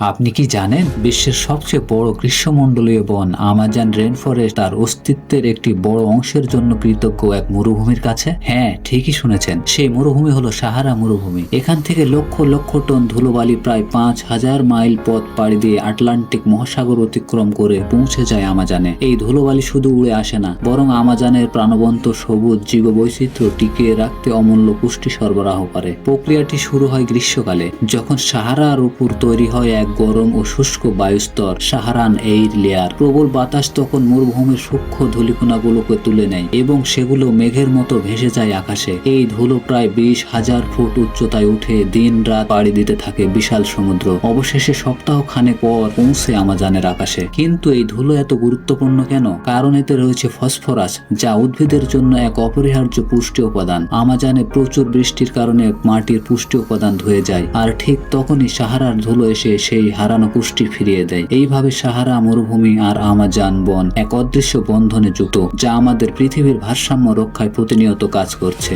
আপনি কি জানেন, বিশ্বের সবচেয়ে বড় গ্রীষ্মমণ্ডলীয় বন আমাজন রেন ফরেস্ট তার অস্তিত্বের একটি বড় অংশের জন্য কৃতজ্ঞ এক মরুভূমির কাছে? হ্যাঁ ঠিকই শুনেছেন। সেই মরুভূমি হলো সাহারা মরুভূমি। এখান থেকে লক্ষ লক্ষ টন ধুলোবালি প্রায় পাঁচ হাজার মাইল পথ পাড়ি দিয়ে আটলান্টিক মহাসাগর অতিক্রম করে পৌঁছে যায় আমাজানে। এই ধুলোবালি শুধু উড়ে আসে না, বরং আমাজানের প্রাণবন্ত সবুজ জীববৈচিত্র্য টিকিয়ে রাখতে অমূল্য পুষ্টি সরবরাহ করে। প্রক্রিয়াটি শুরু হয় গ্রীষ্মকালে, যখন সাহারার উপর তৈরি হয় এক গরম ও শুষ্ক বায়ুস্তর সাহারান এইর লেয়ার। প্রবল বাতাস তখন মরুভূমির সূক্ষ্ম ধূলিকণাগুলোকে তুলে নেয় এবং সেগুলো মেঘের মতো ভেসে যায় আকাশে। এই ধুলো প্রায় বিশ হাজার ফুট উচ্চতায় উঠে দিন রাত পাড়ি দিতে থাকে বিশাল সমুদ্র। অবশেষে সপ্তাহ খানেক পর পৌঁছে আমাজানের আকাশে। কিন্তু এই ধুলো এত গুরুত্বপূর্ণ কেন? কারণ এতে রয়েছে ফসফরাস, যা উদ্ভিদের জন্য এক অপরিহার্য পুষ্টি উপাদান। আমাজানে প্রচুর বৃষ্টির কারণে মাটির পুষ্টি উপাদান ধুয়ে যায়, আর ঠিক তখনই সাহারার ধুলো এসে সেই হারানো পুষ্টি ফিরিয়ে দেয়। এইভাবে সাহারা মরুভূমি আর আমাজান বন এক অদৃশ্য বন্ধনে যুক্ত, যা আমাদের পৃথিবীর ভারসাম্য রক্ষায় প্রতিনিয়ত কাজ করছে।